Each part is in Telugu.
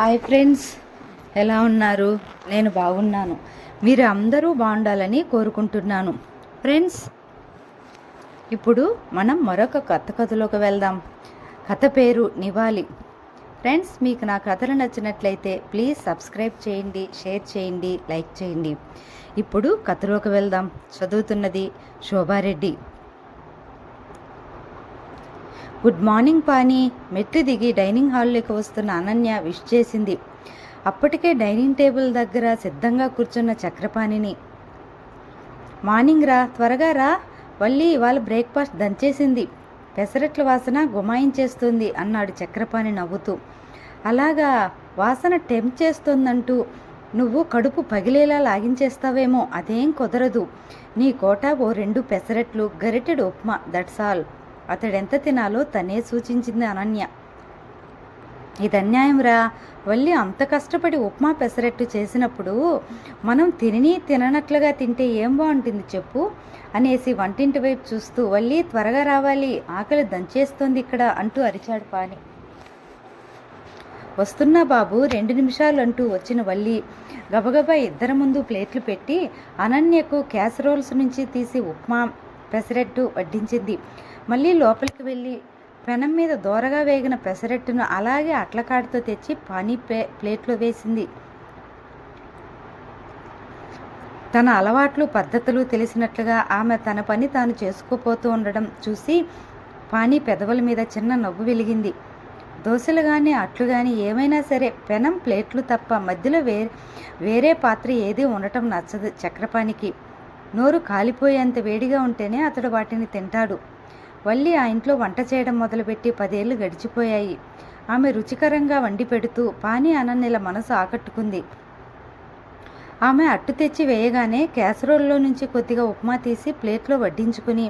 హాయ్ ఫ్రెండ్స్ ఎలా ఉన్నారు? నేను బాగున్నాను. మీరు అందరూ బాగుండాలని కోరుకుంటున్నాను. ఫ్రెండ్స్ ఇప్పుడు మనం మరొక కథ కథలోకి వెళ్దాం. కథ పేరు నివాలి ఫ్రెండ్స్ మీకు నా కథలు నచ్చినట్లయితే ప్లీజ్ సబ్స్క్రైబ్ చేయండి షేర్ చేయండి లైక్ చేయండి. ఇప్పుడు కథలోకి వెళ్దాం. చదువుతున్నది శోభారెడ్డి. గుడ్ మార్నింగ్ పాని. మెట్లు దిగి డైనింగ్ హాల్లోకి వస్తున్న అనన్య విష్ చేసింది. అప్పటికే డైనింగ్ టేబుల్ దగ్గర సిద్ధంగా కూర్చున్న చక్రపాణిని. మార్నింగ్ రా త్వరగా రా. వల్లి ఇవాళ బ్రేక్ఫాస్ట్ దంచేసింది పెసరట్ల వాసన గుమాయించేస్తుంది అన్నాడు చక్రపాణి నవ్వుతూ. అలాగా వాసన టెంప్ చేస్తుందంటూ నువ్వు కడుపు పగిలేలా లాగించేస్తావేమో అదేం కుదరదు. నీ కోట ఓ రెండు పెసరట్లు గరిటెడు ఉప్మా దట్స్ ఆల్ అతడెంత తినాలో తనే సూచించింది అనన్య. ఇది అన్యాయం రా. వల్లి అంత కష్టపడి ఉప్మా పెసరట్టు చేసినప్పుడు మనం తిని తిననట్లుగా తింటే ఏం బాగుంటుంది చెప్పు అనేసి వంటింటి వైపు చూస్తూ వల్లి త్వరగా రావాలి ఆకలి దంచేస్తోంది ఇక్కడ అంటూ అరిచాడు పాని. వస్తున్నా బాబు రెండు నిమిషాలు అంటూ వచ్చిన వల్లి గబగబా ఇద్దరి ముందు ప్లేట్లు పెట్టి అనన్యకు క్యాసరోల్స్ నుంచి తీసి ఉప్మా పెసరట్టు వడ్డించింది. మళ్ళీ లోపలికి వెళ్ళి పెనం మీద దోరగా వేగిన పెసరట్టును అలాగే అట్లకాడితో తెచ్చి పానీ ప్లే ప్లేట్లో వేసింది. తన అలవాట్లు పద్ధతులు తెలిసినట్లుగా ఆమె తన పని తాను చేసుకోపోతూ ఉండడం చూసి పానీ పెదవుల మీద చిన్న నవ్వు వెలిగింది. దోశలు కానీ అట్లు కానీ ఏమైనా సరే పెనం ప్లేట్లు తప్ప మధ్యలో వే వేరే పాత్ర ఏదీ ఉండటం నచ్చదు చక్రపానికి నోరు కాలిపోయేంత వేడిగా ఉంటేనే అతడు వాటిని తింటాడు. వల్లి ఆ ఇంట్లో వంట చేయడం మొదలుపెట్టి పదేళ్ళు గడిచిపోయాయి. ఆమె రుచికరంగా వండి పెడుతూ పానీ అనన్నెల మనసు ఆకట్టుకుంది. ఆమె అట్టు తెచ్చి వేయగానే క్యాసరోల్లో నుంచి కొద్దిగా ఉప్మా తీసి ప్లేట్లో వడ్డించుకుని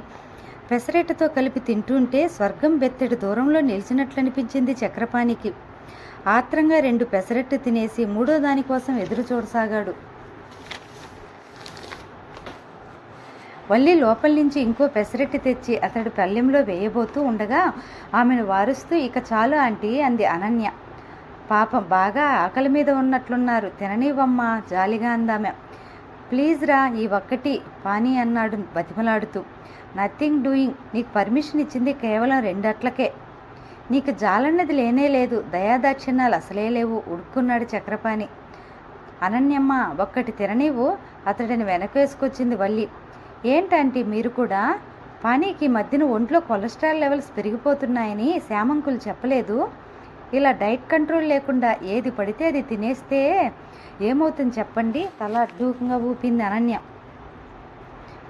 పెసరెట్టతో కలిపి తింటుంటే స్వర్గం బెత్తడి దూరంలో నిలిచినట్లనిపించింది చక్రపాణికి. ఆత్రంగా రెండు పెసరెట్టు తినేసి మూడో దానికోసం ఎదురు చూడసాగాడు వల్లి లోపల నుంచి ఇంకో పెసరెట్టి తెచ్చి అతడు పల్లెంలో వేయబోతూ ఉండగా ఆమెను వారుస్తూ ఇక చాలు ఆంటీ అంది అనన్య. పాపం బాగా ఆకలి మీద ఉన్నట్లున్నారు. తిననివమ్మా జాలిగా అందామె. ప్లీజ్ రా ఈ ఒక్కటి పానీ అన్నాడు బతిమలాడుతూ. Nothing doing. నీకు పర్మిషన్ ఇచ్చింది కేవలం రెండట్లకే. నీకు జాలన్నది లేనే లేదు. దయాదాక్షిణ్యాలు అసలే లేవు. ఉడుక్కున్నాడు చక్రపాణి. అనన్యమ్మ ఒక్కటి తిననివ్వు. అతడిని వెనకేసుకొచ్చింది వల్లి. ఏంటంటే మీరు కూడా? పానీకి మధ్యన ఒంట్లో కొలెస్ట్రాల్ లెవెల్స్ పెరిగిపోతున్నాయని శ్యామంకులు చెప్పలేదు. ఇలా డైట్ కంట్రోల్ లేకుండా ఏది పడితే అది తినేస్తే ఏమవుతుంది చెప్పండి? తల అడ్డూకంగా ఊపింది అనన్య.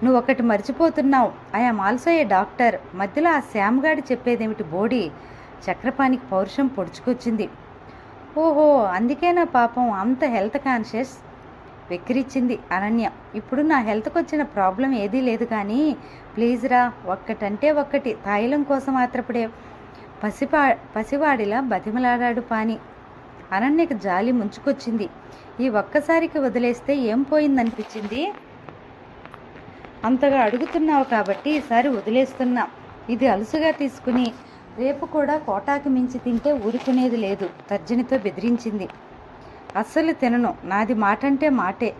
నువ్వు ఒకటి మర్చిపోతున్నావు. I'm also a doctor. మధ్యలో ఆ శ్యామ్గాడి చెప్పేదేమిటి బోడీ? చక్రపానికి పౌరుషం పొడుచుకొచ్చింది. ఓహో అందుకేనా పాపం అంత హెల్త్ కాన్షియస్? వెక్కిరిచ్చింది అనన్య. ఇప్పుడు నా హెల్త్కి వచ్చిన ప్రాబ్లం ఏదీ లేదు కానీ ప్లీజ్ రా ఒక్కటంటే ఒక్కటి తాయిలం కోసం మాత్రపడే పసిపా పసివాడిలా బతిమలాడాడు పాని. అనన్యకు జాలి ముంచుకొచ్చింది. ఈ ఒక్కసారికి వదిలేస్తే ఏం పోయిందనిపించింది? అంతగా అడుగుతున్నావు కాబట్టి ఈసారి వదిలేస్తున్నా. ఇది అలుసుగా తీసుకుని రేపు కూడా కోటాకి మించి తింటే ఊరుకునేది లేదు తర్జనితో బెదిరించింది. అస్సలు తినను. నాది మాటంటే మాటే.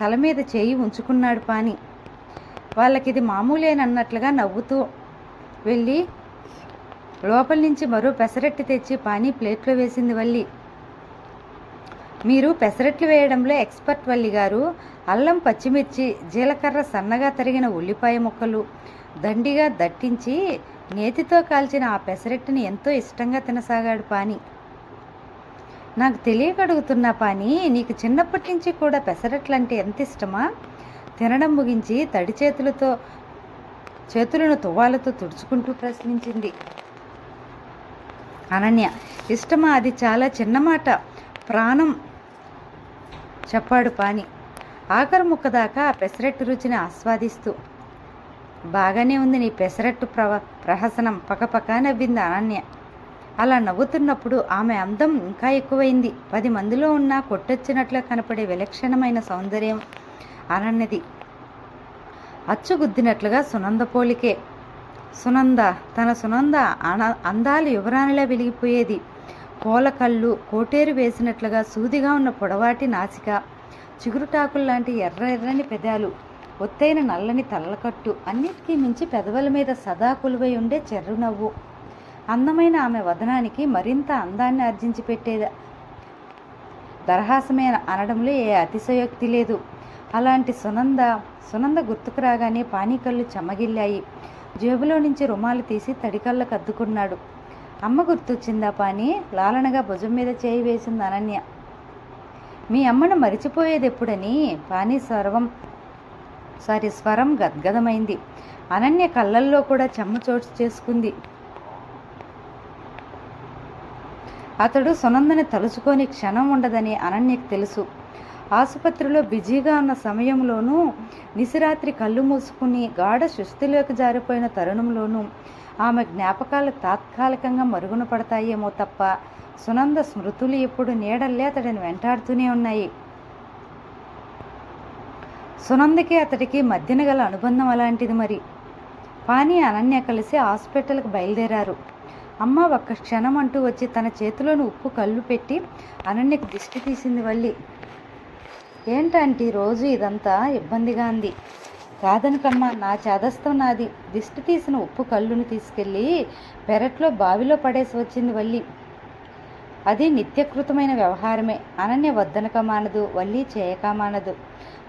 తల మీద చేయి ఉంచుకున్నాడు పాని. వాళ్ళకిది మామూలేనన్నట్లుగా నవ్వుతూ వెళ్ళి లోపల నుంచి మరో పెసరట్టు తెచ్చి పానీ ప్లేట్లో వేసింది వల్లి. మీరు పెసరట్లు వేయడంలో ఎక్స్పర్ట్ వల్లి గారు అల్లం పచ్చిమిర్చి జీలకర్ర సన్నగా తరిగిన ఉల్లిపాయ ముక్కలు దండిగా దట్టించి నేతితో కాల్చిన ఆ పెసరట్టుని ఎంతో ఇష్టంగా తినసాగాడు పాని. నాకు తెలియగడుగుతున్నా పాని నీకు చిన్నప్పటి నుంచి కూడా పెసరట్లంటే ఎంత ఇష్టమా? తినడం ముగించి తడి చేతులతో చేతులను తువ్వాలతో తుడుచుకుంటూ ప్రశ్నించింది. అనన్య ఇష్టమా? అది చాలా చిన్న మాట. ప్రాణం చెప్పాడు పాని. ఆఖరు ముక్క దాకా ఆ పెసరట్టు రుచిని ఆస్వాదిస్తూ. బాగానే ఉంది నీ పెసరట్టు ప్రవ ప్రహసనం. పకపక నవ్వింది అనన్య. అలా నవ్వుతున్నప్పుడు ఆమె అందం ఇంకా ఎక్కువైంది. పది మందిలో ఉన్న కొట్టొచ్చినట్లు కనపడే విలక్షణమైన సౌందర్యం అనన్నది అచ్చుగుద్దినట్లుగా సునంద పోలికే. సునంద తన సునంద అన అందాలు యువరాణిలా వెలిగిపోయేది. కోలకళ్ళు కోటేరు వేసినట్లుగా సూదిగా ఉన్న పొడవాటి నాసిక చిగురుటాకుల్లాంటి ఎర్ర ఎర్రని పెదాలు ఒత్తైన నల్లని తల్లకట్టు అన్నిటికీ మించి పెదవుల మీద సదా కొలువై ఉండే చెర్రునవ్వు. అందమైన ఆమె వదనానికి మరింత అందాన్ని ఆర్జించి పెట్టేది. దరహాసమే అనడంలో ఏ అతిశయోక్తి లేదు. అలాంటి సునంద సునంద గుర్తుకు రాగానే పానీకళ్ళు చెమ్మగిల్లాయి జేబులో నుంచి రుమాలు తీసి తడికళ్ళకు అద్దుకున్నాడు. అమ్మ గుర్తొచ్చిందా పాని? లాలనగా భుజం మీద చేయి వేసింది అనన్య. మీ అమ్మను మరిచిపోయేది ఎప్పుడని పాని స్వరం సారీ స్వరం గద్గదమైంది. అనన్య కళ్ళల్లో కూడా చెమ్మ చోటు చేసుకుంది. అతడు సునందని తలుచుకొని క్షణం ఉండదని అనన్యకు తెలుసు. ఆసుపత్రిలో బిజీగా ఉన్న సమయంలోనూ నిసిరాత్రి కళ్ళు మూసుకుని గాఢ సుస్థిలోకి జారిపోయిన తరుణంలోనూ ఆమె జ్ఞాపకాలు తాత్కాలికంగా మరుగున పడతాయేమో తప్ప సునంద స్మృతులు ఎప్పుడు నీడల్లే అతడిని వెంటాడుతూనే ఉన్నాయి. సునందకి అతడికి మధ్యన గల అనుబంధం అలాంటిది మరి. పాని అనన్య కలిసి హాస్పిటల్కి బయలుదేరారు. అమ్మ ఒక్క క్షణం అంటూ వచ్చి తన చేతిలోని ఉప్పు కళ్ళు పెట్టి అనన్యకు దిష్టి తీసింది వల్లి. ఏంటంటే రోజు ఇదంతా? ఇబ్బందిగా అంది. కాదనకమ్మా నా చేదస్తం నాది. దిష్టి తీసిన ఉప్పు కళ్ళును తీసుకెళ్ళి పెరట్లో బావిలో పడేసి వచ్చింది వల్లి. అది నిత్యకృతమైన వ్యవహారమే. అనన్య వద్దనక మానదు వల్లి చేయక మానదు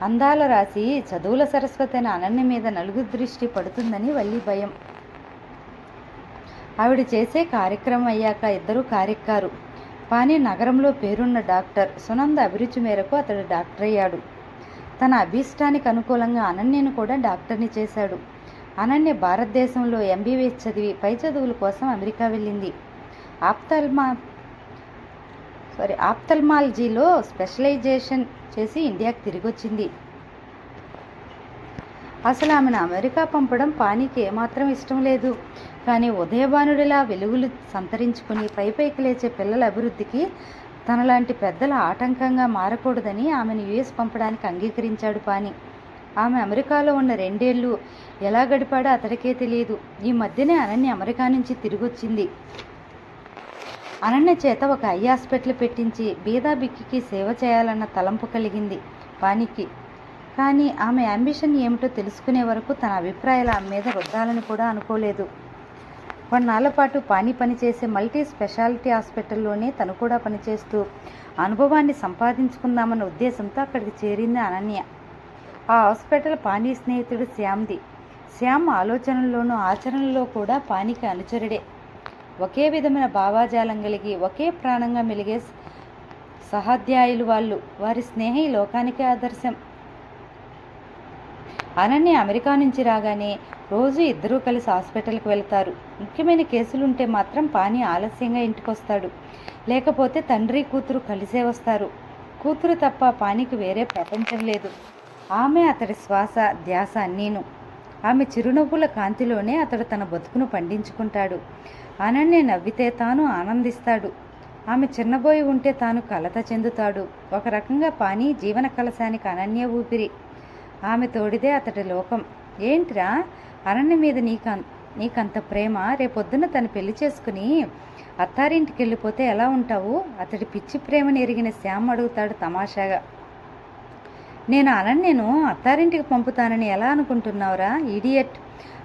అందాల రాసి చదువుల సరస్వతి అయిన అనన్య మీద నలుగు దృష్టి పడుతుందని వల్లి భయం. ఆవిడ చేసే కార్యక్రమం అయ్యాక ఇద్దరు కార్యక్కారు. పానీ నగరంలో పేరున్న డాక్టర్ సునంద అభిరుచి మేరకు అతడు డాక్టర్ అయ్యాడు తన అభీష్టానికి అనుకూలంగా అనన్యను కూడా డాక్టర్ని చేశాడు. అనన్య భారతదేశంలో ఎంబీబీఎస్ చదివి పై చదువుల కోసం అమెరికా వెళ్ళింది. ఆప్తల్మా సారీ ఆప్తల్మాలజీలో స్పెషలైజేషన్ చేసి ఇండియాకి తిరిగి వచ్చింది అసలు ఆమెను అమెరికా పంపడం పానీకి ఏమాత్రం ఇష్టం లేదు. కానీ ఉదయభానుడిలా వెలుగులు సంతరించుకుని పై పైకి లేచే పిల్లల అభివృద్ధికి తనలాంటి పెద్దల ఆటంకంగా మారకూడదని ఆమెను యుఎస్ పంపడానికి అంగీకరించాడు పాని. ఆమె అమెరికాలో ఉన్న రెండేళ్ళు ఎలా గడిపాడో అతడికే తెలియదు. ఈ మధ్యనే అనన్య అమెరికా నుంచి తిరిగొచ్చింది. అనన్య చేత ఒక ఐ హాస్పిటల్ పెట్టించి బీదా బిక్కికి సేవ చేయాలన్న తలంపు కలిగింది పానికి. కానీ ఆమె అంబిషన్ ఏమిటో తెలుసుకునే వరకు తన అభిప్రాయాలు ఆమె మీద రుద్దాలని కూడా అనుకోలేదు. కొన్నాళ్ళ పాటు పాని పనిచేసే మల్టీ స్పెషాలిటీ హాస్పిటల్లోనే తను కూడా పనిచేస్తూ అనుభవాన్ని సంపాదించుకుందామన్న ఉద్దేశంతో అక్కడికి చేరింది అనన్య. ఆ హాస్పిటల్ పానీ స్నేహితుడు శ్యామ్ది. శ్యామ్ ఆలోచనల్లోనూ ఆచరణలో కూడా పానికి అనుచరుడే. ఒకే విధమైన భావాజాలం కలిగి ఒకే ప్రాణంగా మెలిగే సహాధ్యాయులు వాళ్ళు. వారి స్నేహి లోకానికి ఆదర్శం. అనన్య అమెరికా నుంచి రాగానే రోజు ఇద్దరూ కలిసి హాస్పిటల్కి వెళ్తారు. ముఖ్యమైన కేసులుంటే మాత్రం పాని ఆలస్యంగా ఇంటికొస్తాడు. లేకపోతే తండ్రి కూతురు కలిసే వస్తారు. కూతురు తప్ప పానికి వేరే ప్రపంచం లేదు. ఆమె అతడి శ్వాస ధ్యాస అన్నీను. ఆమె చిరునవ్వుల కాంతిలోనే అతడు తన బతుకును పండించుకుంటాడు. అనన్య నవ్వితే తాను ఆనందిస్తాడు. ఆమె చిన్నబోయి ఉంటే తాను కలత చెందుతాడు. ఒక రకంగా పాని జీవన కలశానికి అనన్య ఊపిరి. ఆమె తోడిదే అతడి లోకం. ఏంట్రా? అరణ్య మీద నీకు నీకంత ప్రేమ? రేపొద్దున తను పెళ్ళి చేసుకుని అత్తారింటికి వెళ్ళిపోతే ఎలా ఉంటావు? అతడి పిచ్చి ప్రేమని ఎరిగిన శ్యామ్ అడుగుతాడు తమాషాగా. నేను అనన్యను అత్తారింటికి పంపుతానని ఎలా అనుకుంటున్నావురా ఈడియట్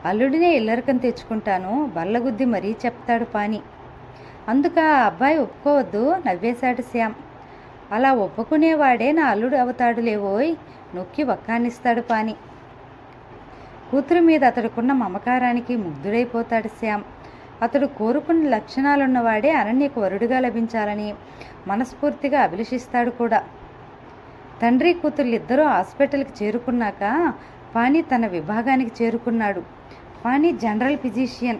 అల్లుడినే ఇల్లరకం తెచ్చుకుంటాను బల్లగుద్ది మరీ చెప్తాడు పాని. అందుక ఆ అబ్బాయి ఒప్పుకోవద్దు నవ్వేశాడు శ్యామ్. అలా ఒప్పుకునేవాడే నా అల్లుడు అవుతాడులేవోయ్. నొక్కి వక్కానిస్తాడు పాని. కూతురు మీద అతడుకున్న మమకారానికి ముగ్ధుడైపోతాడు శ్యామ్. అతడు కోరుకున్న లక్షణాలున్నవాడే అనన్యకు వరుడుగా లభించాలని మనస్ఫూర్తిగా అభిలషిస్తాడు కూడా. తండ్రి కూతుర్లిద్దరూ ఇద్దరూ హాస్పిటల్కి చేరుకున్నాక పాణి తన విభాగానికి చేరుకున్నాడు. Pani general physician.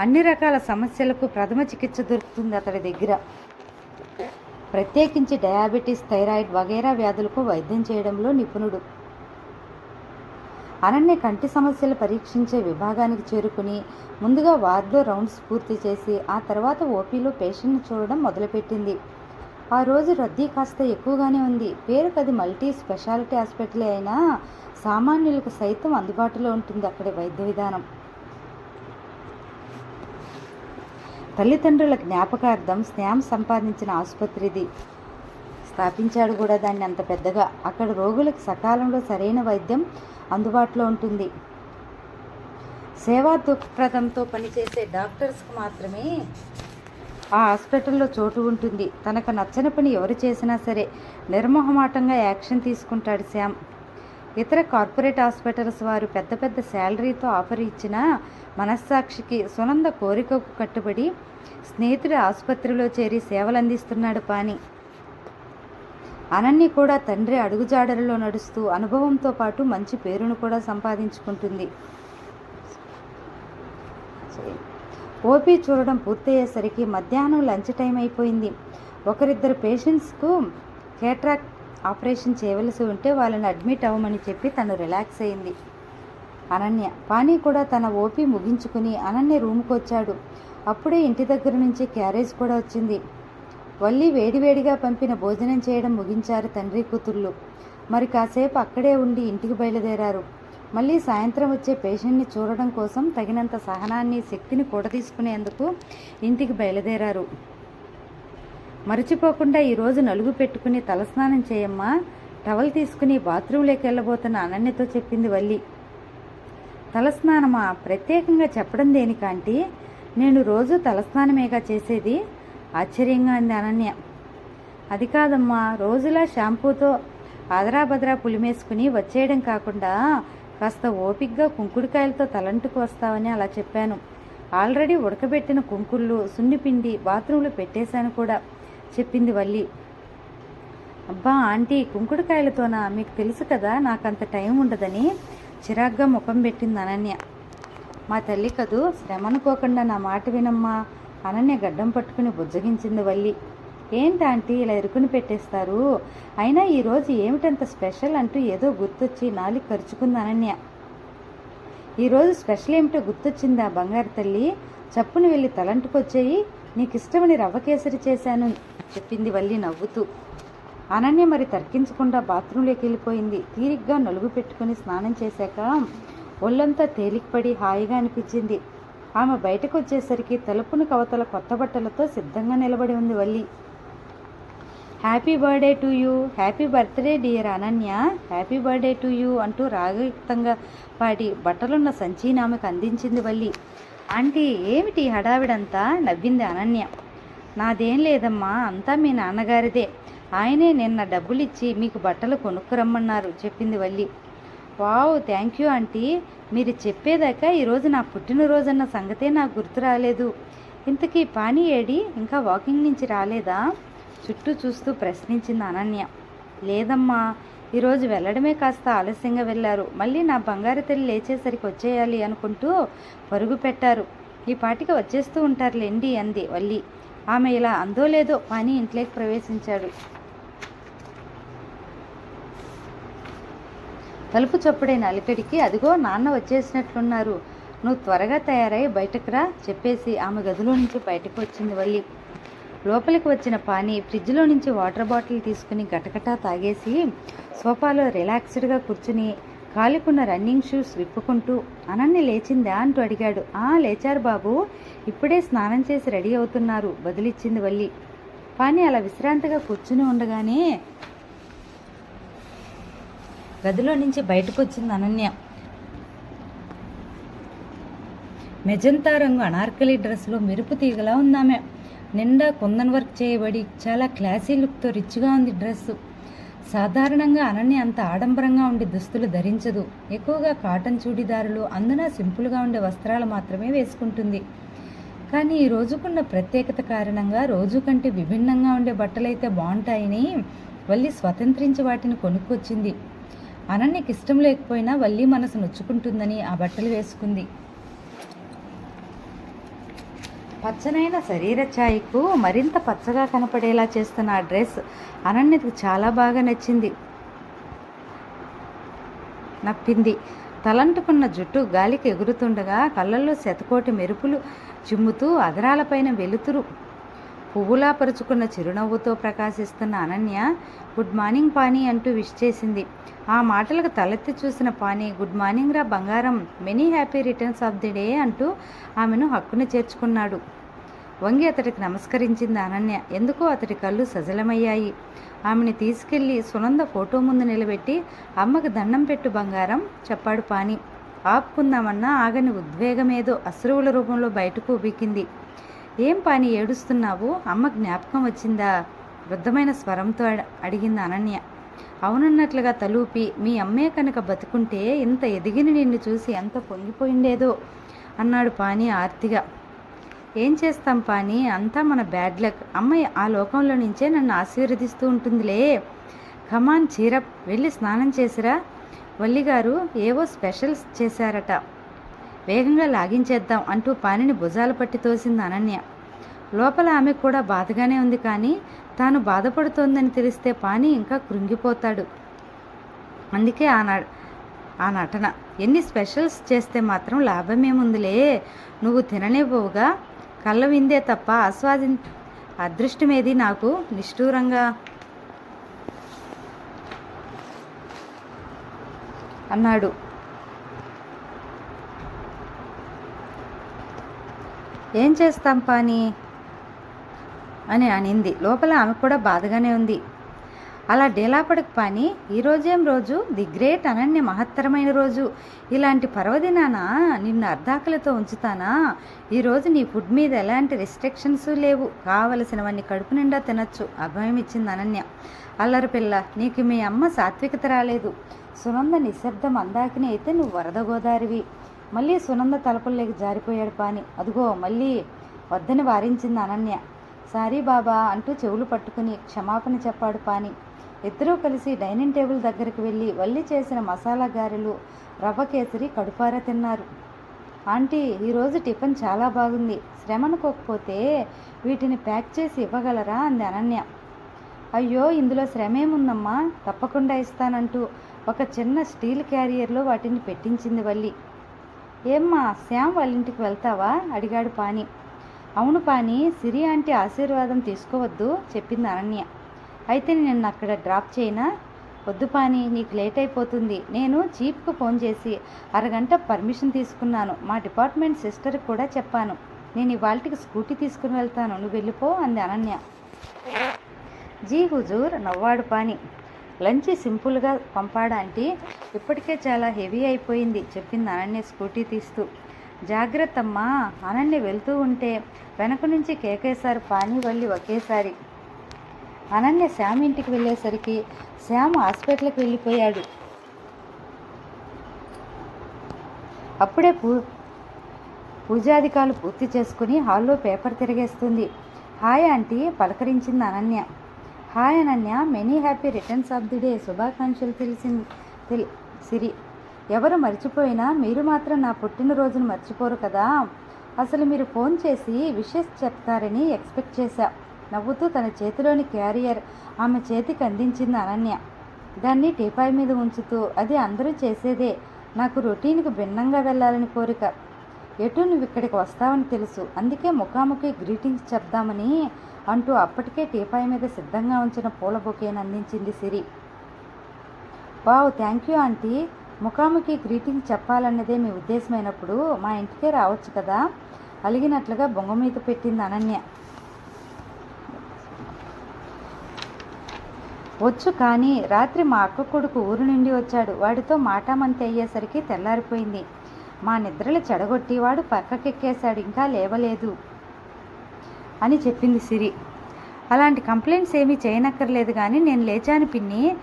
అన్ని రకాల సమస్యలకు ప్రథమ చికిత్స దొరుకుతుంది అతడి దగ్గర. ప్రత్యేకించి డయాబెటీస్ థైరాయిడ్ వగైరా వ్యాధులకు వైద్యం చేయడంలో నిపుణుడు. అనన్య కంటి సమస్యలు పరీక్షించే విభాగానికి చేరుకుని ముందుగా వార్డులో రౌండ్స్ పూర్తి చేసి ఆ తర్వాత ఓపీలో పేషెంట్ని చూడడం మొదలుపెట్టింది. ఆ రోజు రద్దీ కాస్త ఎక్కువగానే ఉంది. పేరుకు అది మల్టీ స్పెషాలిటీ హాస్పిటల్ అయినా సామాన్యులకు సైతం అందుబాటులో ఉంటుంది అక్కడి వైద్య విధానం. తల్లిదండ్రుల జ్ఞాపకార్థం స్నేహం సంపాదించిన ఆసుపత్రిది. స్థాపించాడు కూడా దాన్ని అంత పెద్దగా. అక్కడ రోగులకు సకాలంలో సరైన వైద్యం అందుబాటులో ఉంటుంది. సేవా దృక్పథంతో పనిచేసే డాక్టర్స్కి మాత్రమే ఆ హాస్పిటల్లో చోటు ఉంటుంది. తనకు నచ్చని పని ఎవరు చేసినా సరే నిర్మోహమాటంగా యాక్షన్ తీసుకుంటాడు శ్యామ్. ఇతర కార్పొరేట్ హాస్పిటల్స్ వారు పెద్ద పెద్ద శాలరీతో ఆఫర్ ఇచ్చిన మనస్సాక్షికి సునంద కోరికకు కట్టుబడి స్నేహితుడి ఆసుపత్రిలో చేరి సేవలు అందిస్తున్నాడు పాని. అనన్య కూడా తండ్రి అడుగుజాడలలో నడుస్తూ అనుభవంతో పాటు మంచి పేరును కూడా సంపాదించుకుంటుంది. ఓపీ చూడడం పూర్తయ్యేసరికి మధ్యాహ్నం లంచ్ టైం అయిపోయింది. ఒకరిద్దరు పేషెంట్స్కు కేట్రాక్ట్ ఆపరేషన్ చేయవలసి ఉంటే వాళ్ళని అడ్మిట్ అవ్వమని చెప్పి తను రిలాక్స్ అయింది. అనన్య పానీ కూడా తన ఓపి ముగించుకుని అనన్య రూమ్కి వచ్చాడు. అప్పుడే ఇంటి దగ్గర నుంచి క్యారేజ్ కూడా వచ్చింది. వల్లి వేడివేడిగా పంపిన భోజనం చేయడం ముగించారు తండ్రి కూతుళ్ళు మరి కాసేపు అక్కడే ఉండి ఇంటికి బయలుదేరారు. మళ్ళీ సాయంత్రం వచ్చే పేషెంట్ని చూడడం కోసం తగినంత సహనాన్ని శక్తిని కూడదీసుకునేందుకు ఇంటికి బయలుదేరారు. మర్చిపోకుండా ఈరోజు నలుగు పెట్టుకుని తలస్నానం చేయమ్మా. టవల్ తీసుకుని బాత్రూంలోకి వెళ్ళబోతున్న అనన్యతో చెప్పింది వల్లి. తలస్నానమా? ప్రత్యేకంగా చెప్పడం దేనికంటే నేను రోజు తలస్నానమేగా చేసేది? ఆశ్చర్యంగా అంది అనన్య. అది కాదమ్మా రోజులా షాంపూతో ఆదరాబద్రా పులిమేసుకుని వచ్చేయడం కాకుండా కాస్త ఓపిగ్గా కుంకుడుకాయలతో తలంటుకు వస్తావని అలా చెప్పాను. ఆల్రెడీ ఉడకబెట్టిన కుంకుళ్ళు సున్నిపిండి బాత్రూంలో పెట్టేశాను కూడా. చెప్పింది వల్లి. అబ్బా ఆంటీ కుంకుడుకాయలతోనా? మీకు తెలుసు కదా నాకంత టైం ఉండదని చిరాగ్గా ముఖం పెట్టింది అనన్య. మా తల్లి కదూ శ్రమ అనుకోకుండా నా మాట వినమ్మా అనన్య గడ్డం పట్టుకుని బుజ్జగించింది వల్లి. ఏంటాంటీ ఇలా ఇరుకుని పెట్టేస్తారు? అయినా ఈరోజు ఏమిటంత స్పెషల్ అంటూ ఏదో గుర్తొచ్చి నాలి ఖర్చుకుంది అనన్య. ఈరోజు స్పెషల్ ఏమిటో గుర్తొచ్చిందా బంగారు తల్లి. చప్పున వెళ్ళి తలంటుకొచ్చేయి నీకు ఇష్టమని రవ్వ కేసరి చేశాను చెప్పింది వల్లి నవ్వుతూ. అనన్య మరి తర్కించకుండా బాత్రూంలోకి వెళ్ళిపోయింది. తీరిగ్గా నలుగు పెట్టుకుని స్నానం చేశాక ఒళ్ళంతా తేలికపడి హాయిగా అనిపించింది. ఆమె బయటకు వచ్చేసరికి తలుపును కవతల కొత్త బట్టలతో సిద్ధంగా నిలబడి ఉంది Valli. Happy birthday to you. Happy birthday dear Ananya. Happy birthday to you అంటూ రాగయుక్తంగా పాడి బట్టలున్న సంచిని ఆమెకు అందించింది వల్లి. ఆంటీ ఏమిటి హడావిడంతా? నవ్వింది అనన్య. నాదేం లేదమ్మా అంతా మీ నాన్నగారిదే. ఆయనే నిన్న డబ్బులిచ్చి మీకు బట్టలు కొనుక్కురమ్మన్నారు చెప్పింది Valli. Wow thank you aunty. మీరు చెప్పేదాకా ఈరోజు నా పుట్టినరోజన్న సంగతే నాకు గుర్తు రాలేదు. ఇంతకీ పానీ ఏడి? ఇంకా వాకింగ్ నుంచి రాలేదా? చుట్టూ చూస్తూ ప్రశ్నించింది అనన్య. లేదమ్మా ఈరోజు వెళ్ళడమే కాస్త ఆలస్యంగా వెళ్ళారు. మళ్ళీ నా బంగారు తల్లి లేచేసరికి వచ్చేయాలి అనుకుంటూ పరుగు పెట్టారు. ఈ పాటికి వచ్చేస్తూ ఉంటారులేండి అంది వల్లి. ఆమె ఇలా అందో లేదో పని ఇంట్లోకి ప్రవేశించాడు. తలుపు చప్పుడైన అలికడికి అదిగో నాన్న వచ్చేసినట్లున్నారు. నువ్వు త్వరగా తయారై బయటకు రా చెప్పేసి ఆమె గదిలో నుంచి బయటకు వచ్చింది వల్లి. లోపలికి వచ్చిన పాని ఫ్రిడ్జ్లో నుంచి వాటర్ బాటిల్ తీసుకుని గటగటా తాగేసి సోఫాలో రిలాక్స్డ్గా కూర్చుని కాలికున్న రన్నింగ్ షూస్ విప్పుకుంటూ అనన్ని లేచిందా? అంటూ అడిగాడు. ఆ లేచారు బాబు. ఇప్పుడే స్నానం చేసి రెడీ అవుతున్నారు బదిలిచ్చింది వల్లి. పాని అలా విశ్రాంతిగా కూర్చుని ఉండగానే గదిలో నుంచి బయటకు వచ్చింది అనన్య. మెజంతా రంగు అనార్కలి డ్రెస్లో మెరుపు తీగలా ఉందామె. నిండా కుందన్ వర్క్ చేయబడి చాలా క్లాసీ లుక్తో రిచ్గా ఉంది డ్రెస్సు. సాధారణంగా అనన్య అంత ఆడంబరంగా ఉండే దుస్తులు ధరించదు. ఎక్కువగా కాటన్ చూడిదారులు అందున సింపుల్గా ఉండే వస్త్రాలు మాత్రమే వేసుకుంటుంది. కానీ ఈ రోజుకున్న ప్రత్యేకత కారణంగా రోజు కంటే విభిన్నంగా ఉండే బట్టలైతే బాగుంటాయని వల్లి స్వతంత్రించి వాటిని కొనుక్కొచ్చింది. అనన్యకి ఇష్టం లేకపోయినా వల్లి మనసు నొచ్చుకుంటుందని ఆ బట్టలు వేసుకుంది. పచ్చనైన శరీర ఛాయకు మరింత పచ్చగా కనపడేలా చేస్తున్న ఆ డ్రెస్ అనన్యకు చాలా బాగా నచ్చింది. నప్పింది. తలంటుకున్న జుట్టు గాలికి ఎగురుతుండగా కళ్ళల్లో శతకోటి మెరుపులు చిమ్ముతూ అదరాలపైన వెలుతురు. పువ్వులా పరుచుకున్న చిరునవ్వుతో ప్రకాశిస్తున్న అనన్య గుడ్ మార్నింగ్ పానీ అంటూ విష్ చేసింది. ఆ మాటలకు తలెత్తి చూసిన పానీ గుడ్ మార్నింగ్ రా బంగారం many happy returns of the day అంటూ ఆమెను హక్కును చేర్చుకున్నాడు. వంగి అతడికి నమస్కరించింది అనన్య ఎందుకో అతడి కళ్ళు సజలమయ్యాయి. ఆమెని తీసుకెళ్ళి సునంద ఫోటో ముందు నిలబెట్టి అమ్మకు దండం పెట్టు బంగారం చెప్పాడు పాని. ఆపుకుందామన్నా ఆగని ఉద్వేగమేదో అశ్రువుల రూపంలో బయటకు ఉబికింది. ఏం పాని ఏడుస్తున్నావు? అమ్మ జ్ఞాపకం వచ్చిందా? వృద్ధమైన స్వరంతో అడిగింది అనన్య. అవునన్నట్లుగా తలూపి మీ అమ్మే కనుక బతుకుంటే ఇంత ఎదిగిన నిన్ను చూసి ఎంత పొంగిపోయిండేదో? అన్నాడు పాని ఆర్తిగా. ఏం చేస్తాం పాని? అంతా మన బ్యాడ్ లక్. అమ్మాయి ఆ లోకంలో నుంచే నన్ను ఆశీర్వదిస్తూ ఉంటుందిలే. కమాన్ చీరప్ వెళ్ళి స్నానం చేసిరా? వల్లిగారు ఏవో స్పెషల్స్ చేశారట. వేగంగా లాగించేద్దాం అంటూ పానిని భుజాలు పట్టి తోసింది అనన్య. లోపల ఆమె కూడా బాధగానే ఉంది కానీ తాను బాధపడుతోందని తెలిస్తే పాని ఇంకా కృంగిపోతాడు. అందుకే ఆ ఆ నటన. ఎన్ని స్పెషల్స్ చేస్తే మాత్రం లాభమేముందిలే. నువ్వు తిననివ్వవుగా కళ్ళ విందే తప్ప ఆస్వాది అదృష్టమేది నాకు నిష్ఠూరంగా. అన్నాడు. ఏం చేస్తాం పాని? అని అనింది. లోపల ఆమె కూడా బాధగానే ఉంది. అలా డేలాపడకు పాని ఈ రోజేం రోజు? ది గ్రేట్ అనన్య మహత్తరమైన రోజు. ఇలాంటి పర్వదినానా? నిన్ను అర్ధాకలతో ఉంచుతానా? ఈరోజు నీ ఫుడ్ మీద ఎలాంటి రెస్ట్రిక్షన్స్ లేవు. కావలసినవన్నీ కడుపు నిండా తినచ్చు. అభయం ఇచ్చింది అనన్య. అల్లరి పిల్ల నీకు మీ అమ్మ సాత్వికత రాలేదు. సునంద నిశ్శబ్దం అందాకనే అయితే నువ్వు వరద గోదారివి. మళ్ళీ సునంద తలుపుల్లోకి జారిపోయాడు పాని. అదిగో మళ్ళీ వద్దని వారించింది అనన్య. సారీ బాబా అంటూ చెవులు పట్టుకుని క్షమాపణ చెప్పాడు పాని. ఇద్దరూ కలిసి డైనింగ్ టేబుల్ దగ్గరికి వెళ్ళి వల్లి చేసిన మసాలా గారెలు రవ్వ కేసరి కడుపారా తిన్నారు. ఆంటీ ఈరోజు టిఫిన్ చాలా బాగుంది. శ్రమ అనుకోకపోతే వీటిని ప్యాక్ చేసి ఇవ్వగలరా? అంది అనన్య. అయ్యో ఇందులో శ్రమేముందమ్మా? తప్పకుండా ఇస్తానంటూ ఒక చిన్న స్టీల్ క్యారియర్లో వాటిని పెట్టించింది వల్లి. ఏమ్మా శ్యామ్ వాళ్ళ ఇంటికి వెళ్తావా? అడిగాడు పాని. అవును పాని సిరి ఆంటీ ఆశీర్వాదం తీసుకోవద్దు చెప్పింది అనన్య. అయితే నేను అక్కడ డ్రాప్ చేయనా? వద్దు పాని నీకు లేట్ అయిపోతుంది. నేను చీఫ్కు ఫోన్ చేసి అరగంట పర్మిషన్ తీసుకున్నాను. మా డిపార్ట్మెంట్ సిస్టర్కి కూడా చెప్పాను. నేను ఇవాళకి స్కూటీ తీసుకుని వెళ్తాను. నువ్వు వెళ్ళిపో అంది అనన్య. జీ హుజూర్ నవ్వాడు పాని. లంచ్ సింపుల్గా పంపాడంటే ఇప్పటికే చాలా హెవీ అయిపోయింది చెప్పింది అనన్య స్కూటీ తీస్తూ. జాగ్రత్తమ్మా అనన్య వెళ్తూ ఉంటే వెనక నుంచి కేకేశారు పాని వల్లి ఒకేసారి. అనన్య శ్యామ్ ఇంటికి వెళ్ళేసరికి శ్యామ్ హాస్పిటల్కి వెళ్ళిపోయాడు. అప్పుడే పూ పూజాధికాలు పూర్తి చేసుకుని హాల్లో పేపర్ తిరిగేస్తుంది. హాయ్ ఆంటీ పలకరించింది Ananya. Hi Ananya many happy returns of the day శుభాకాంక్షలు తెలిసింది తెలి సిరి. ఎవరు మర్చిపోయినా మీరు మాత్రం నా పుట్టినరోజును మర్చిపోరు కదా. అసలు మీరు ఫోన్ చేసి విషెస్ చెప్తారని ఎక్స్పెక్ట్ చేశా. నవ్వుతూ తన చేతిలోని క్యారియర్ ఆమె చేతికి అందించింది అనన్య. దాన్ని టీపాయ్ మీద ఉంచుతూ అది అందరూ చేసేదే. నాకు రొటీన్కి భిన్నంగా వెళ్ళాలని కోరిక. ఎటు నువ్వు ఇక్కడికి వస్తావని తెలుసు. అందుకే ముఖాముఖి గ్రీటింగ్స్ చెప్దామని అంటూ అప్పటికే టీపాయ్ మీద సిద్ధంగా ఉంచిన పూల బొకేను అందించింది Siri. Wow thank you aunty ముఖాముఖి గ్రీటింగ్ చెప్పాలన్నదే మీ ఉద్దేశమైనప్పుడు మా ఇంటికే రావచ్చు కదా? అలిగినట్లుగా బొంగ మీద పెట్టింది అనన్య. వచ్చు కానీ రాత్రి మా అక్క కొడుకు ఊరు నుండి వచ్చాడు. వాడితో మాటామంతి అయ్యేసరికి తెల్లారిపోయింది. మా నిద్రలు చెడగొట్టి వాడు పక్కకెక్కేశాడు. ఇంకా లేవలేదు. అని చెప్పింది సిరి. అలాంటి కంప్లైంట్స్ ఏమీ చేయనక్కర్లేదు కానీ నేను లేచాను పిన్ని.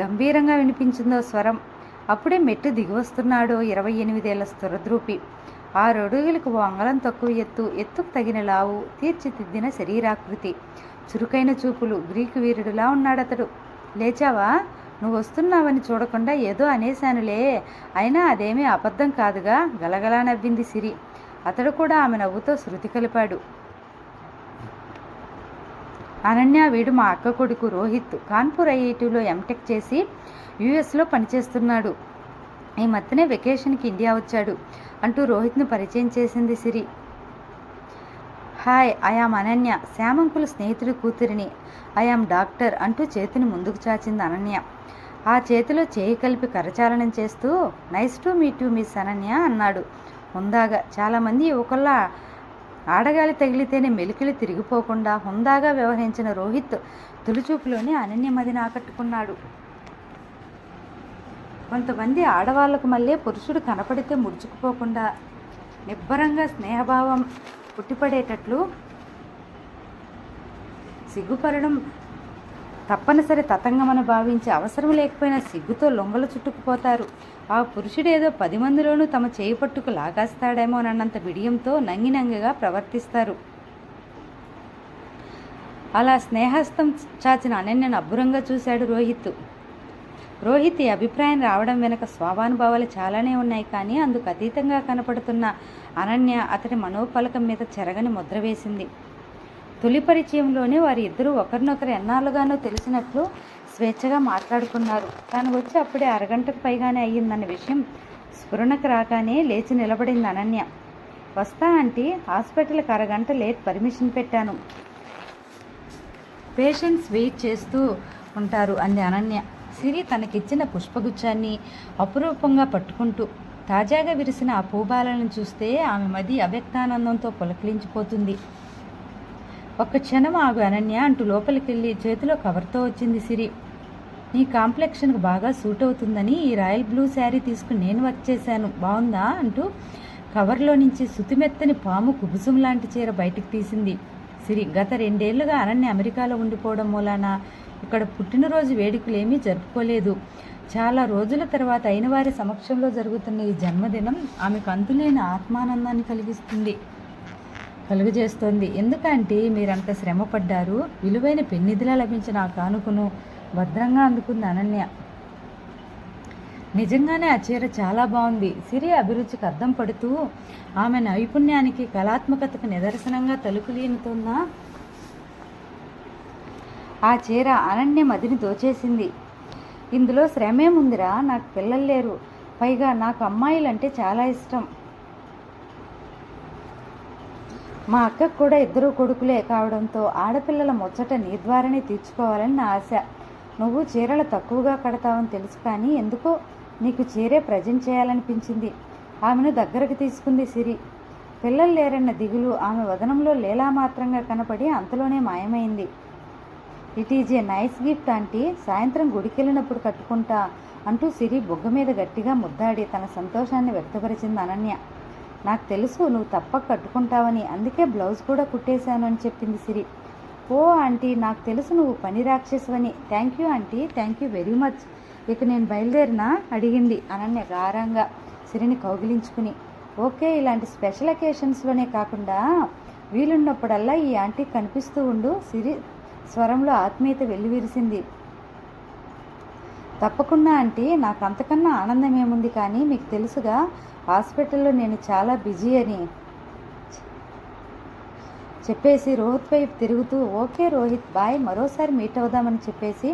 గంభీరంగా వినిపించిందో స్వరం. అప్పుడే మెట్టు దిగివస్తున్నాడు ఇరవై ఎనిమిదేళ్ళ స్థురద్రూపి. ఆరు అడుగులకు ఓ అంగళం తక్కువ ఎత్తు ఎత్తుకు తగిన లావు తీర్చిదిద్దిన శరీరాకృతి. చురుకైన చూపులు గ్రీకు వీరుడులా ఉన్నాడతడు. లేచావా? నువ్వు వస్తున్నావని చూడకుండా ఏదో అనేశానులే. అయినా అదేమీ అబద్ధం కాదుగా? గలగలా నవ్వింది సిరి. అతడు కూడా ఆమె నవ్వుతో శృతి కలిపాడు. అనన్య వీడు మా అక్క కొడుకు రోహిత్. కాన్పూర్ ఐఐటీలో ఎంటెక్ చేసి యుఎస్లో పనిచేస్తున్నాడు. ఈ మధ్యనే వెకేషన్కి ఇండియా వచ్చాడు అంటూ రోహిత్ని పరిచయం చేసింది Siri. Hi I am Ananya. శ్యామంకుల స్నేహితుడి కూతురిని. ఐఆమ్ డాక్టర్ అంటూ చేతిని ముందుకు చాచింది అనన్య. ఆ చేతిలో చేయి కలిపి కరచాలనం చేస్తూ nice to meet you miss Ananya అన్నాడు. ముందాగా చాలామంది యువకుల్లా ఆడగాలి తగిలితేనే మెలికలు తిరిగిపోకుండా హుందాగా వ్యవహరించిన రోహిత్ తొలిచూపులోనే అనన్యమదిని ఆకట్టుకున్నాడు. కొంతమంది ఆడవాళ్ళకు మళ్ళీ పురుషుడు కనపడితే ముడుచుకుపోకుండా నిబ్బరంగా స్నేహభావం పుట్టిపడేటట్లు సిగ్గుపడడం తప్పనిసరి తతంగమని భావించి అవసరం లేకపోయినా సిగ్గుతో లొంగలు చుట్టుకుపోతారు. ఆ పురుషుడేదో పది మందిలోనూ తమ చేయి పట్టుకు లాగేస్తాడేమోనన్నంత బిడియంతో నంగినంగిగా ప్రవర్తిస్తారు. అలా స్నేహస్తం చాచిన అనన్యను అబ్బురంగా చూశాడు రోహిత్. రోహిత్ ఈ అభిప్రాయం రావడం వెనుక స్వాభానుభావాలు చాలానే ఉన్నాయి కానీ అందుకు అతీతంగా కనపడుతున్న అనన్య అతడి మనోపలకం మీద చెరగని ముద్ర వేసింది. తొలి పరిచయంలోనే వారి ఇద్దరు ఒకరినొకరు ఎన్నాళ్ళుగానో తెలిసినట్లు స్వేచ్ఛగా మాట్లాడుకున్నారు. తాను వచ్చి అప్పుడే అరగంటకు పైగానే అయ్యిందన్న విషయం స్ఫురణకు రాగానే లేచి నిలబడింది అనన్య. వస్తా అంటే హాస్పిటల్కి అరగంట లేట్ పర్మిషన్ పెట్టాను. పేషెంట్స్ వెయిట్ చేస్తూ ఉంటారు అంది అనన్య. సిరి తనకిచ్చిన పుష్పగుచ్చాన్ని అపురూపంగా పట్టుకుంటూ తాజాగా విరిసిన ఆ పూబాలను చూస్తే ఆమె మది అవ్యక్తానందంతో పులకలించిపోతుంది ఒక్క క్షణం ఆగు అనన్య అంటూ లోపలికెళ్ళి చేతిలో కవర్తో వచ్చింది సిరి. నీ కాంప్లెక్షన్కు బాగా సూట్ అవుతుందని ఈ రాయల్ బ్లూ శారీ తీసుకుని నేను వర్క్ చేశాను. బాగుందా అంటూ కవర్లో నుంచి సుతిమెత్తని పాము కుబుసం లాంటి చీర బయటికి తీసింది. సిరి గత రెండేళ్ళుగా అనన్య అమెరికాలో ఉండిపోవడం మూలాన ఇక్కడ పుట్టినరోజు వేడుకలేమీ జరుపుకోలేదు. చాలా రోజుల తర్వాత అయిన వారి సమక్షంలో జరుగుతున్న ఈ జన్మదినం ఆమెకు అంతులేని ఆత్మానందాన్ని కలిగిస్తుంది. కలుగజేస్తోంది. ఎందుకంటే మీరంత శ్రమ పడ్డారు విలువైన పెన్నిధిలా లభించిన ఆ కానుకను భద్రంగా అందుకుంది అనన్య. నిజంగానే ఆ చీర చాలా బాగుంది. సిరి అభిరుచికి అర్థం పడుతూ ఆమె నైపుణ్యానికి కళాత్మకతకు నిదర్శనంగా తలుపులీనుతున్న ఆ చీర అనన్య మదిని దోచేసింది. ఇందులో శ్రమేముందిరా నాకు పిల్లలు లేరు. పైగా నాకు అమ్మాయిలంటే చాలా ఇష్టం. మా అక్కకు కూడా ఇద్దరు కొడుకులే కావడంతో ఆడపిల్లల ముచ్చట నీ ద్వారానే తీర్చుకోవాలని నా ఆశ. నువ్వు చీరలు తక్కువగా కడతావని తెలుసు కానీ ఎందుకో నీకు చీరే ప్రజెంట్ చేయాలనిపించింది. ఆమెను దగ్గరకు తీసుకుంది సిరి. పిల్లలు లేరన్న దిగులు ఆమె వదనంలో లీలామాత్రంగా కనపడి అంతలోనే మాయమైంది. It is a nice gift aunty సాయంత్రం గుడికెళ్ళినప్పుడు కట్టుకుంటా అంటూ సిరి బొగ్గ మీద గట్టిగా ముద్దాడి తన సంతోషాన్ని వ్యక్తపరిచింది అనన్య. నాకు తెలుసు నువ్వు తప్పక కట్టుకుంటావని. అందుకే బ్లౌజ్ కూడా కుట్టేశాను అని చెప్పింది సిరి. ఓ ఆంటీ నాకు తెలుసు నువ్వు పని రాక్షసువని. Thank you aunty thank you very much. ఇక నేను బయలుదేరినా? అడిగింది అనన్య గారంగా సిరిని కౌగిలించుకుని. ఓకే ఇలాంటి స్పెషల్ అకేషన్స్లోనే కాకుండా వీలున్నప్పుడల్లా ఈ ఆంటీ కనిపిస్తూ ఉండు. సిరి స్వరంలో ఆత్మీయత వెల్లివిరిసింది. తప్పకుండా ఆంటీ నాకు అంతకన్నా ఆనందం ఏముంది కానీ మీకు తెలుసుగా హాస్పిటల్లో నేను చాలా బిజీ అని. చెప్పేసి రోహిత్ వైపు తిరుగుతూ ఓకే రోహిత్ బాయ్ మరోసారి మీట్ అవుదామని చెప్పేసి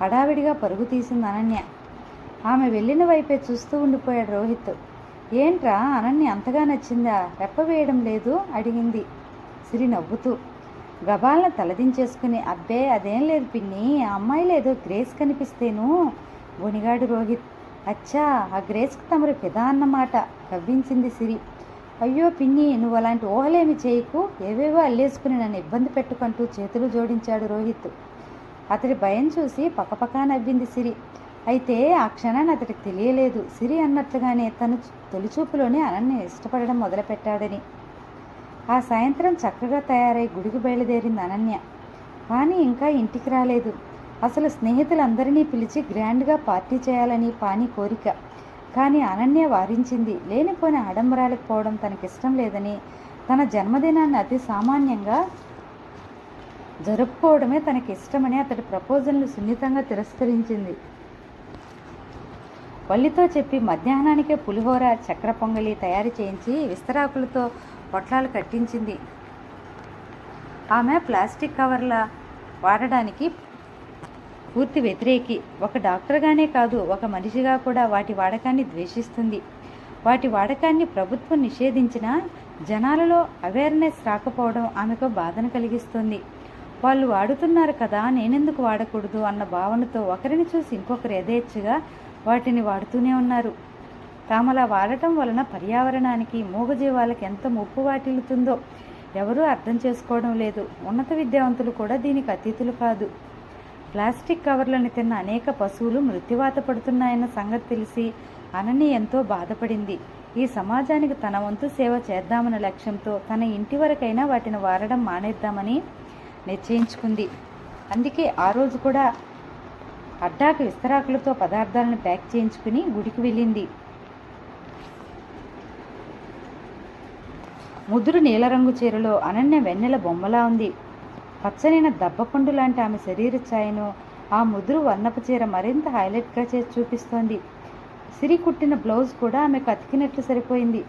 హడావిడిగా పరుగు తీసింది అనన్య. ఆమె వెళ్ళిన వైపే చూస్తూ ఉండిపోయాడు రోహిత్. ఏంట్రా అనన్య అంతగా నచ్చిందా? రెప్ప వేయడం లేదు అడిగింది సిరి నవ్వుతూ. గబాలను తలదించేసుకుని అబ్బే అదేం లేదు పిన్ని ఆ అమ్మాయిలో ఏదో గ్రేస్ కనిపిస్తేను బొనిగాడు రోహిత్. అచ్చా ఆ గ్రేస్కి తమరు పిదా అన్నమాట కవ్వించింది సిరి. అయ్యో పిన్ని నువ్వు అలాంటి ఊహలేమి చేయకు. ఏవేవో అల్లేసుకుని నన్ను ఇబ్బంది పెట్టుకుంటూ చేతులు జోడించాడు రోహిత్. అతడి భయం చూసి పక్కపక్క నవ్వింది సిరి. అయితే ఆ క్షణాన్ని అతడికి తెలియలేదు. సిరి అన్నట్లుగానే తను తొలిచూపులోనే అనన్య ఇష్టపడడం మొదలుపెట్టాడని. ఆ సాయంత్రం చక్కగా తయారై గుడికి బయలుదేరింది అనన్య. కానీ ఇంకా ఇంటికి రాలేదు. అసలు స్నేహితులందరినీ పిలిచి గ్రాండ్గా పార్టీ చేయాలని పాని కోరిక. కానీ అనన్య వారించింది లేనిపోని ఆడంబరాలకు పోవడం తనకిష్టం లేదని. తన జన్మదినాన్ని అతి సామాన్యంగా జరుపుకోవడమే తనకి ఇష్టమని అతడి ప్రపోజల్ను సున్నితంగా తిరస్కరించింది. వల్లితో చెప్పి మధ్యాహ్నానికే పులిహోర చక్ర పొంగలి తయారు చేయించి విస్తరాకులతో పొట్లాలు కట్టించింది. ఆమె ప్లాస్టిక్ కవర్ల వాడడానికి పూర్తి వ్యతిరేకి. ఒక డాక్టర్గానే కాదు ఒక మనిషిగా కూడా వాటి వాడకాన్ని ద్వేషిస్తుంది. వాటి వాడకాన్ని ప్రభుత్వం నిషేధించినా జనాలలో అవేర్నెస్ రాకపోవడం ఆమెకు బాధను కలిగిస్తుంది. వాళ్ళు వాడుతున్నారు కదా నేనెందుకు వాడకూడదు అన్న భావనతో ఒకరిని చూసి ఇంకొకరు యథేచ్ఛగా వాటిని వాడుతూనే ఉన్నారు. తామలా వాడటం వలన పర్యావరణానికి మూగజీవాలకు ఎంత ముప్పు వాటిల్లుతుందో ఎవరూ అర్థం చేసుకోవడం లేదు. ఉన్నత విద్యావంతులు కూడా దీనికి అతీతులు కాదు. ప్లాస్టిక్ కవర్లను తిన్న అనేక పశువులు మృత్యువాత పడుతున్నాయన్న సంగతి తెలిసి అనని ఎంతో బాధపడింది. ఈ సమాజానికి తన వంతు సేవ చేద్దామన్న లక్ష్యంతో తన ఇంటి వరకైనా వాటిని వాడడం మానేద్దామని నిశ్చయించుకుంది. అందుకే ఆ రోజు కూడా అడ్డాకు విస్తరాకులతో పదార్థాలను ప్యాక్ చేయించుకుని గుడికి వెళ్ళింది. ముదురు నీలరంగు చీరలో అనన్య వెన్నెల బొమ్మలా ఉంది. పచ్చనైన దబ్బపండు లాంటి ఆమె శరీర ఛాయను ఆ ముదురు వర్ణపు చీర మరింత హైలైట్గా చేసి చూపిస్తోంది. సిరి కుట్టిన బ్లౌజ్ కూడా ఆమెకు అతికినట్లు సరిపోయింది.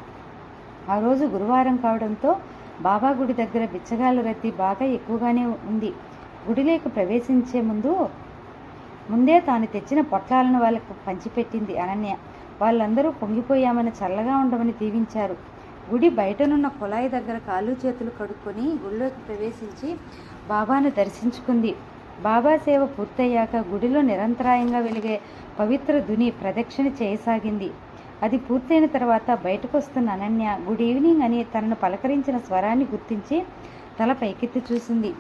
ఆ రోజు గురువారం కావడంతో బాబా గుడి దగ్గర బిచ్చగాళ్ళ రద్దీ బాగా ఎక్కువగానే ఉంది. గుడిలోకి ప్రవేశించే ముందు ముందే తాను తెచ్చిన పొట్లాలను వాళ్ళకు పంచిపెట్టింది అనన్య. వాళ్ళందరూ పొంగిపోయామని చల్లగా ఉండమని దీవించారు. గుడి బయటనున్న కుళాయి దగ్గర కాళ్ళు చేతులు కడుక్కొని గుడిలోకి ప్రవేశించి బాబాను దర్శించుకుంది. బాబా సేవ పూర్తయ్యాక గుడిలో నిరంతరాయంగా వెలిగే పవిత్ర ధుని ప్రదక్షిణ చేయసాగింది. అది పూర్తయిన తర్వాత బయటకు వస్తున్న అనన్య గుడ్ ఈవినింగ్ అని తనను పలకరించిన స్వరాన్ని గుర్తించి తల పైకెత్తి చూసింది.